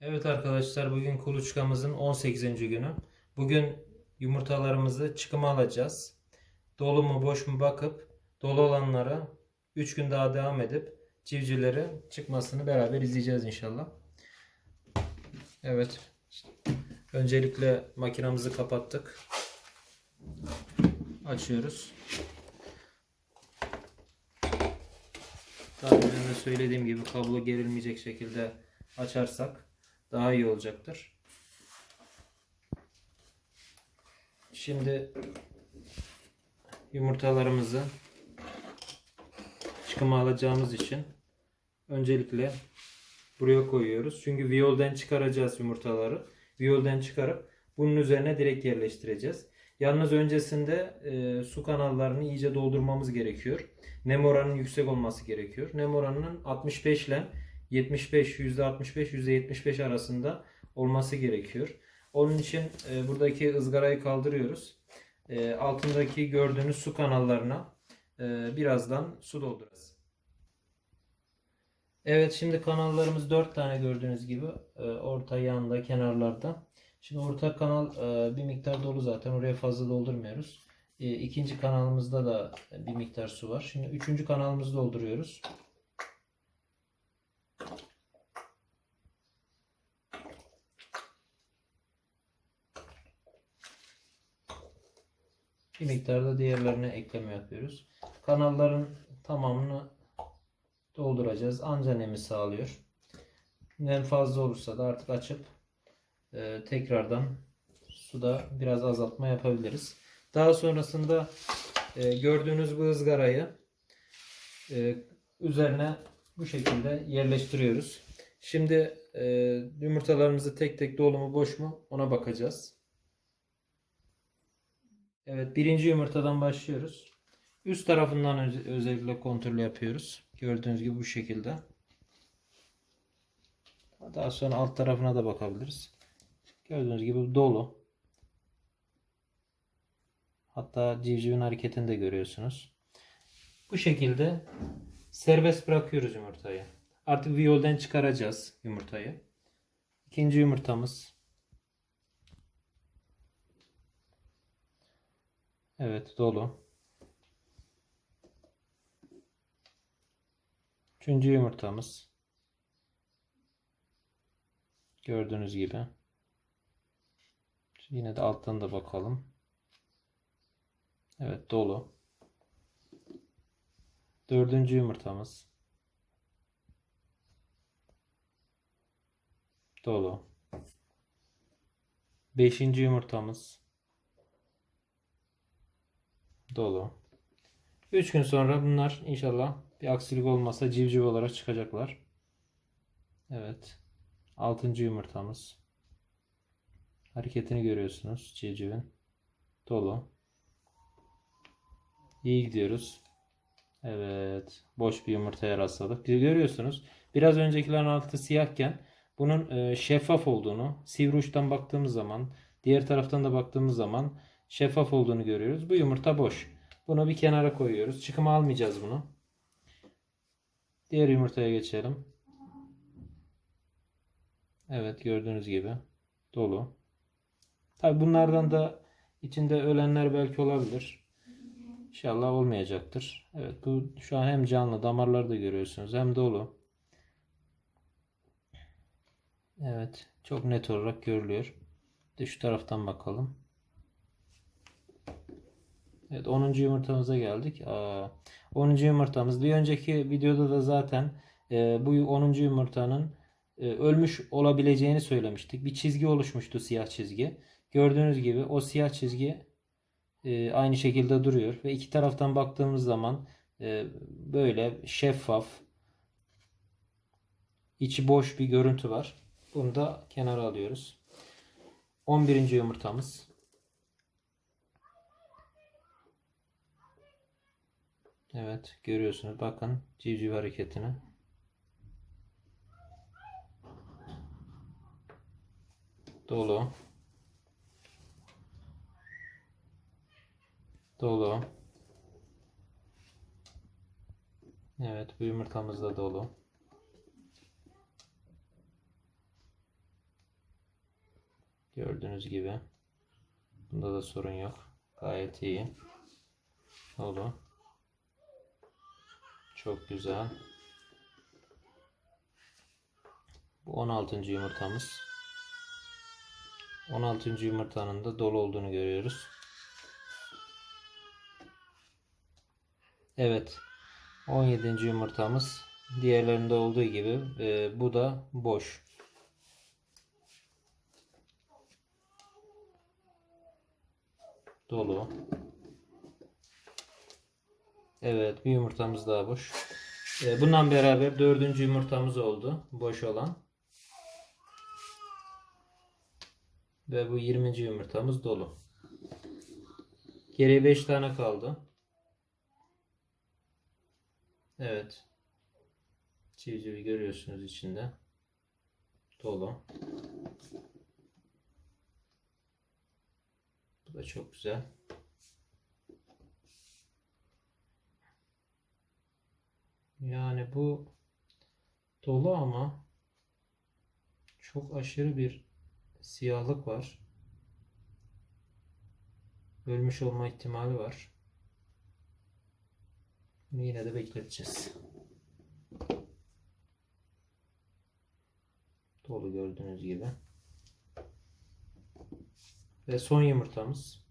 Evet arkadaşlar bugün kuluçkamızın 18. günü. Bugün yumurtalarımızı çıkıma alacağız. Dolu mu boş mu bakıp dolu olanlara 3 gün daha devam edip civcivleri çıkmasını beraber izleyeceğiz inşallah. Evet. Öncelikle makinamızı kapattık. Açıyoruz. Daha önce söylediğim gibi kablo gerilmeyecek şekilde açarsak daha iyi olacaktır. Şimdi yumurtalarımızı çıkıma alacağımız için öncelikle buraya koyuyoruz. Çünkü viyolden çıkaracağız yumurtaları. Viyolden çıkarıp bunun üzerine direkt yerleştireceğiz. Yalnız öncesinde e, su kanallarını iyice doldurmamız gerekiyor. Nem oranının yüksek olması gerekiyor. Nem oranının 65 ile 75 %65 %75 arasında olması gerekiyor. Onun için e, buradaki ızgarayı kaldırıyoruz. E, altındaki gördüğünüz su kanallarına e, birazdan su dolduracağız. Evet şimdi kanallarımız 4 tane gördüğünüz gibi e, orta yanında kenarlarda. Şimdi orta kanal e, bir miktar dolu zaten oraya fazla doldurmuyoruz. E, ikinci kanalımızda da bir miktar su var. Şimdi üçüncü kanalımızı dolduruyoruz. Bir miktar da diğerlerine ekleme yapıyoruz. Kanalların tamamını dolduracağız. Anca nemi sağlıyor. Nem fazla olursa da artık açıp e, tekrardan suda biraz azaltma yapabiliriz. Daha sonrasında e, gördüğünüz bu ızgarayı e, üzerine bu şekilde yerleştiriyoruz. Şimdi e, yumurtalarımızı tek tek dolu mu boş mu ona bakacağız. Evet birinci yumurtadan başlıyoruz. Üst tarafından öz- özellikle kontrol yapıyoruz. Gördüğünüz gibi bu şekilde. Daha sonra alt tarafına da bakabiliriz. Gördüğünüz gibi dolu. Hatta civcivin hareketini de görüyorsunuz. Bu şekilde serbest bırakıyoruz yumurtayı. Artık viyolden çıkaracağız yumurtayı. İkinci yumurtamız. Evet dolu. Üçüncü yumurtamız. Gördüğünüz gibi. Yine de alttan da bakalım. Evet dolu. Dördüncü yumurtamız. Dolu. Beşinci yumurtamız. Dolu. 3 gün sonra bunlar inşallah bir aksilik olmazsa civciv olarak çıkacaklar. Evet. 6. yumurtamız. Hareketini görüyorsunuz civcivin. Dolu. İyi gidiyoruz. Evet. Boş bir yumurtaya rastladık. Görüyorsunuz. Biraz öncekilerin altı siyahken bunun e, şeffaf olduğunu, sivri uçtan baktığımız zaman, diğer taraftan da baktığımız zaman şeffaf olduğunu görüyoruz. Bu yumurta boş. Bunu bir kenara koyuyoruz. Çıkıma almayacağız bunu. Diğer yumurtaya geçelim. Evet gördüğünüz gibi dolu. Tabi bunlardan da içinde ölenler belki olabilir. İnşallah olmayacaktır. Evet bu şu an hem canlı damarları da görüyorsunuz hem dolu. Evet çok net olarak görülüyor. De şu taraftan bakalım. Evet 10. yumurtamıza geldik. Aa, 10. yumurtamız bir önceki videoda da zaten e, bu 10. yumurtanın e, ölmüş olabileceğini söylemiştik. Bir çizgi oluşmuştu siyah çizgi. Gördüğünüz gibi o siyah çizgi e, aynı şekilde duruyor ve iki taraftan baktığımız zaman e, böyle şeffaf içi boş bir görüntü var. Bunu da kenara alıyoruz. 11. yumurtamız. Evet görüyorsunuz bakın civciv hareketini. Dolu. Dolu. Evet bu yumurtamız da dolu. Gördüğünüz gibi. Bunda da sorun yok. Gayet iyi. Dolu. Çok güzel. Bu 16. yumurtamız. 16. yumurtanın da dolu olduğunu görüyoruz. Evet. 17. yumurtamız diğerlerinde olduğu gibi e, bu da boş. Dolu. Evet bir yumurtamız daha boş. E, bundan beraber dördüncü yumurtamız oldu. Boş olan. Ve bu 20. yumurtamız dolu. Geriye 5 tane kaldı. Evet. Civcivi görüyorsunuz içinde. Dolu. Bu da çok güzel. Yani bu dolu ama çok aşırı bir siyahlık var. Ölmüş olma ihtimali var. Yine de bekleteceğiz. Dolu gördüğünüz gibi. Ve son yumurtamız.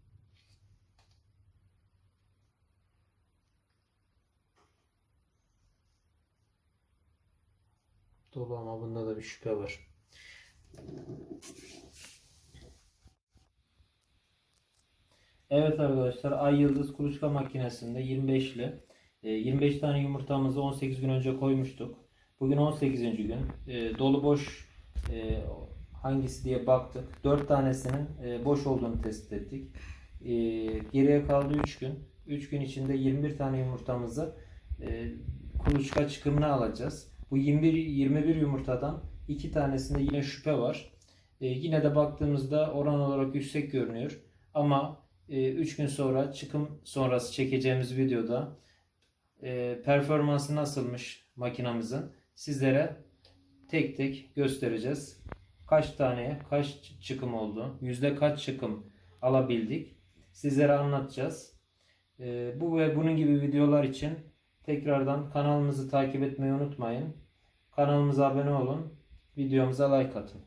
Dolu ama bunda da bir şüphe var. Evet arkadaşlar Ay Yıldız kuluçka makinesinde 25 ile e, 25 tane yumurtamızı 18 gün önce koymuştuk. Bugün 18. gün. E, Dolu boş e, hangisi diye baktık. 4 tanesinin e, boş olduğunu tespit ettik. E, Geriye kaldı 3 gün. 3 gün içinde 21 tane yumurtamızı e, kuluçka çıkımına alacağız. Bu 21 21 yumurtadan 2 tanesinde yine şüphe var. E, Yine de baktığımızda oran olarak yüksek görünüyor. Ama 3 gün sonra çıkım sonrası çekeceğimiz videoda e, performansı nasılmış makinamızın sizlere tek tek göstereceğiz. Kaç tane, kaç çıkım oldu, yüzde kaç çıkım alabildik sizlere anlatacağız. E, bu ve bunun gibi videolar için tekrardan kanalımızı takip etmeyi unutmayın. Kanalımıza abone olun, videomuza like atın.